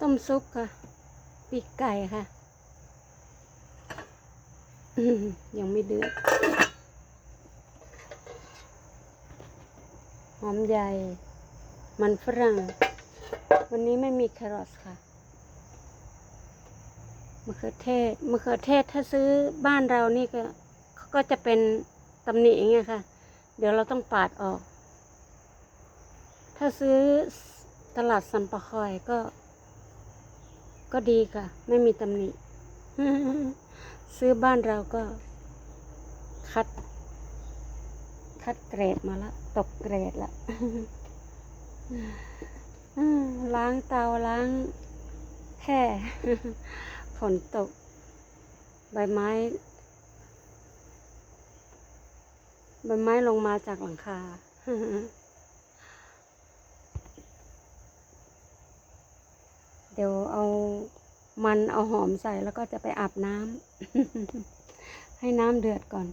ต้มซุปค่ะ ปีกไก่ค่ะ ยังไม่เดือด หอมใหญ่ มันฝรั่ง วันนี้ไม่มีแครอทค่ะมะเขือเทศมะเขือเทศถ้าซื้อบ้านเรานี่ก็ก็จะเป็นตำหนิอย่างเงี้ยค่ะ เดี๋ยวเราต้องปาดออก ถ้าซื้อตลาดสัมปะคอยก็ ก็ดีค่ะ ไม่มีตำหนิ ซื้อบ้านเราก็ คัด คัดเกรดมาละ ตกเกรดละล้างเตาล้างแค่ฝนตก ใบไม้ ใบไม้ลงมาจากหลังคา เดี๋ยวเอามันเอาหอมใส่แล้วก็จะไปอาบน้ำ ให้น้ำเดือดก่อน